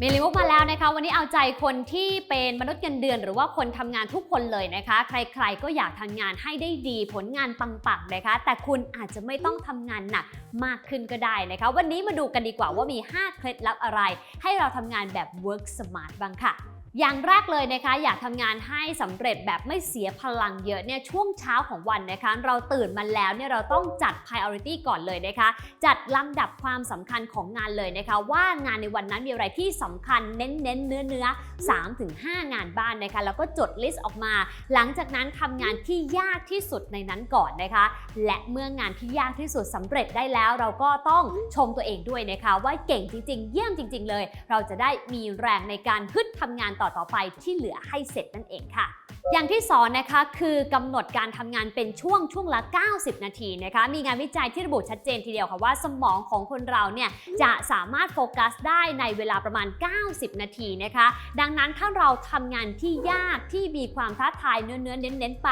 มีลิมุกมาแล้วนะคะวันนี้เอาใจคนที่เป็นมนุษย์เงินเดือน หรือว่าคนทำงานทุกคนเลยนะคะ ใครๆก็อยากทำงานให้ได้ดีผลงานปังๆนะคะ แต่คุณอาจจะไม่ต้องทำงานหนักมากขึ้นก็ได้นะคะ วันนี้มาดูกันดีกว่าว่ามี 5 เคล็ดลับอะไร ให้เราทำงานแบบ work smart บ้างค่ะ อย่างแรกเลยนะคะ อยากทำงานให้สำเร็จแบบไม่เสียพลังเยอะเนี่ยช่วงเช้าของวันนะคะ เราตื่นมาแล้วเนี่ยเราต้องจัด priority ก่อนเลยนะคะ จัดลำดับความสำคัญของงานเลยนะคะ ว่างานในวันนั้นมีอะไรที่สำคัญเน้นเน้นๆเนื้อเนื้อ3ถึง5งานบ้านนะคะ แล้วก็จดลิสต์ออกมา หลังจากนั้นทำงานที่ยากที่สุดในนั้นก่อนนะคะ และเมื่องานที่ยากที่สุดสำเร็จได้แล้ว เราก็ต้องชมตัวเองด้วยนะคะ ว่าเก่งจริง ๆ เยี่ยมจริง ๆ เลย เราจะได้มีแรงในการฮึดทำงานต่อๆไปที่เหลือให้เสร็จนั่นเองค่ะ อย่างที่สอนนะคะคือกำหนดการทำงานเป็นช่วงช่วงละ 90 นาทีนะคะ มีงานวิจัยที่ระบุชัดเจนทีเดียวค่ะว่าสมองของคนเราเนี่ยจะสามารถโฟกัสได้ในเวลาประมาณ 90 นาทีนะคะ ดังนั้นถ้าเราทำงานที่ยากที่มีความท้าทายเนื้อเนื้อเน้นๆไป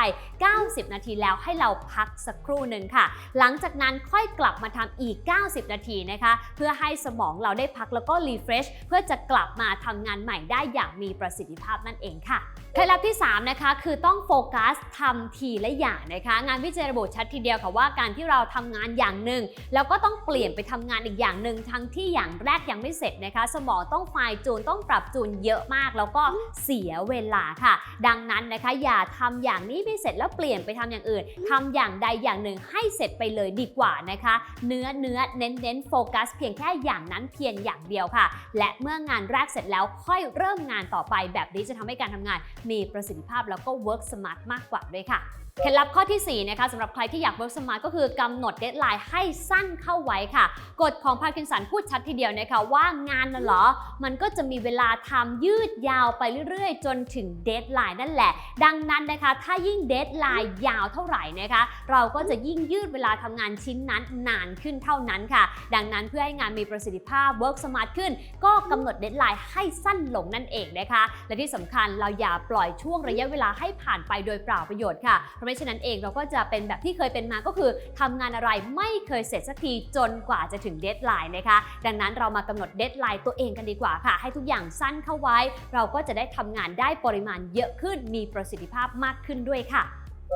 90 นาทีแล้วให้เราพักสักครู่หนึ่งค่ะ หลังจากนั้นค่อยกลับมาทำอีก 90 นาทีนะคะ เพื่อให้สมองเราได้พักแล้วก็รีเฟรชเพื่อจะกลับมาทำงานใหม่ได้อย่างมีประสิทธิภาพนั่นเองค่ะเคล็ดลับที่ 3 นะคะ คือต้องโฟกัสทำทีละอย่างนะคะ งานวิจัยระบุชัดทีเดียวค่ะว่าการที่เราทำงานอย่างหนึ่ง แล้วก็ต้องเปลี่ยนไปทำงานอีกอย่างหนึ่งทั้งที่อย่างแรกยังไม่เสร็จนะคะ สมองต้องไฟล์จูนต้องปรับจูนเยอะมาก แล้วก็เสียเวลาค่ะ ดังนั้นนะคะ อย่าทำอย่างนี้ไม่เสร็จแล้วเปลี่ยนไปทำอย่างอื่นทำอย่างใดอย่างหนึ่งให้เสร็จไปเลยดีกว่านะคะ เนื้อเนื้อเน้นเน้นโฟกัสเพียงแค่อย่างนั้นเพียงอย่างเดียวค่ะ และเมื่องานแรกเสร็จแล้วค่อยเริ่มงานต่อไปแบบนี้จะทำให้การทำงานมีประสิทธิภาพแล้วก็ work smart มากกว่าด้วยค่ะเคล็ดลับข้อที่ 4 นะคะสำหรับใครที่อยาก work smart ก็คือกำหนดเดทไลน์ให้สั้นเข้าไว้ค่ะ กฎของพาร์กินสันพูดชัดทีเดียวนะคะว่างานน่ะเหรอ มันก็จะมีเวลาทำยืดยาวไปเรื่อยๆ จนถึงเดทไลน์นั่นแหละ ดังนั้นนะคะ ถ้ายิ่งเดทไลน์ยาวเท่าไหร่นะคะ เราก็จะยิ่งยืดเวลาทำงานชิ้นนั้นนานขึ้นเท่านั้นค่ะ ดังนั้นเพื่อให้งานมีประสิทธิภาพ work smart ขึ้น ก็กำหนดเดทไลน์ให้สั้นลงนั่นเองนะคะ และที่สำคัญเราอย่าปล่อยช่วงระยะเวลาให้ผ่านไปโดยเปล่าประโยชน์ค่ะ เพราะไม่ฉะนั้นเองเราก็จะเป็นแบบที่เคยเป็นมาก็คือทำงานอะไรไม่เคยเสร็จสักทีจนกว่าจะถึงเดทไลน์นะคะ ดังนั้นเรามากำหนดเดทไลน์ตัวเองกันดีกว่าค่ะ ให้ทุกอย่างสั้นเข้าไว้ เราก็จะได้ทำงานได้ปริมาณเยอะขึ้นมีประสิทธิภาพมากขึ้นด้วยค่ะ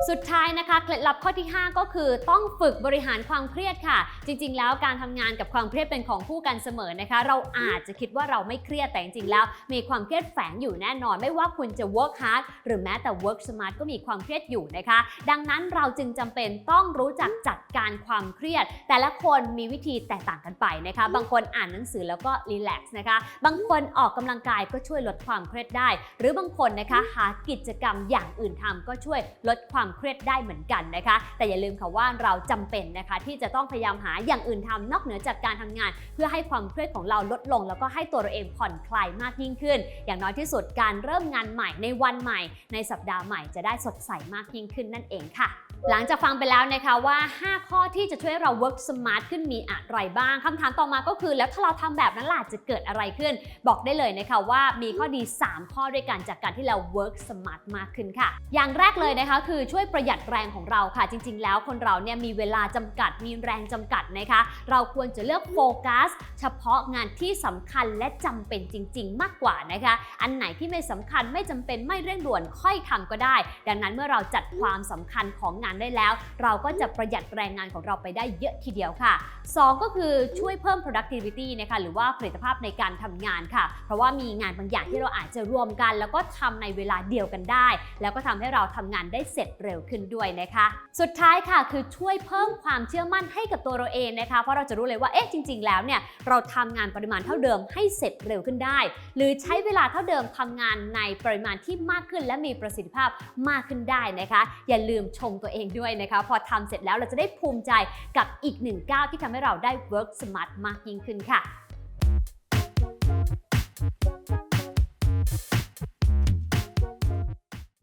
สุดท้ายนะคะเคล็ดลับข้อที่ 5 ก็คือต้องฝึกบริหารความเครียดค่ะ จริง ๆ แล้วการทำงานกับความเครียดเป็นของคู่กันเสมอนะคะ เราอาจจะคิดว่าเราไม่เครียดแต่จริงๆแล้ว มีความเครียดแฝงอยู่แน่นอน ไม่ว่าคุณจะ work hard หรือแม้แต่ work smart ก็มีความเครียดอยู่นะคะ ดังนั้นเราจึงจำเป็นต้องรู้จักจัดการความเครียด แต่ละคนมีวิธีแตกต่างกันไปนะคะ บางคนอ่านหนังสือแล้วก็รีแลกซ์นะคะ บางคนออกกำลังกายก็ช่วยลดความเครียดได้ หรือบางคนนะคะหากิจกรรมอย่างอื่นทำก็ช่วยลดความเครียดได้เหมือนกันนะคะ แต่อย่าลืมค่ะว่าเราจำเป็นนะคะ ที่จะต้องพยายามหาอย่างอื่นทำนอกเหนือจากการทำงาน เพื่อให้ความเครียดของเราลดลง แล้วก็ให้ตัวเราเองผ่อนคลายมากยิ่งขึ้น อย่างน้อยที่สุดการเริ่มงานใหม่ในวันใหม่ ในสัปดาห์ใหม่จะได้สดใสมากยิ่งขึ้นนั่นเองค่ะหลังจากฟังไปแล้วนะคะว่า 5 ข้อที่จะช่วยให้เรา work smart ขึ้นมีอะไรบ้างคำถามต่อมาก็คือ แล้วถ้าเราทำแบบนั้นล่ะจะเกิดอะไรขึ้น บอกได้เลยนะคะว่ามีข้อดี 3 ข้อด้วยกันจากการที่เรา work smart มากขึ้นค่ะ อย่างแรกเลยนะคะคือช่วยประหยัดแรงของเราค่ะ จริง ๆ แล้วคนเราเนี่ยมีเวลาจำกัดมีแรงจำกัดนะคะ เราควรจะเลือกโฟกัส เฉพาะงานที่สำคัญและจำเป็นจริง ๆ มากกว่านะคะ อันไหนที่ไม่สำคัญไม่จำเป็นไม่เร่งด่วนค่อยทำก็ได้ ดังนั้นเมื่อเราจัดความสำคัญของงานได้แล้ว เราก็จะประหยัดแรงงานของเราไปได้เยอะทีเดียวค่ะ 2 ก็คือช่วยเพิ่ม productivity นะคะหรือว่าผลิตภาพในการทำงานค่ะ เพราะว่ามีงานบางอย่างที่เราอาจจะรวมกัน แล้วก็ทำในเวลาเดียวกันได้ แล้วก็ทำให้เราทำงานได้เสร็จเร็วขึ้นด้วยนะคะ สุดท้ายค่ะคือช่วยเพิ่มความเชื่อมั่นให้กับตัวเราเองนะคะ เพราะเราจะรู้เลยว่าเอ๊ะจริง ๆ แล้วเนี่ยเราทำงานปริมาณเท่าเดิมให้เสร็จเร็วขึ้นได้ หรือใช้เวลาเท่าเดิมทำงานในปริมาณที่มากขึ้น และมีประสิทธิภาพมากขึ้นได้นะคะ อย่าลืมชมตัวเองด้วยนะคะ พอทำเสร็จแล้วเราจะได้ภูมิใจกับอีกหนึ่งก้าวที่ทำให้เราได้ work smart มากยิ่งขึ้นค่ะ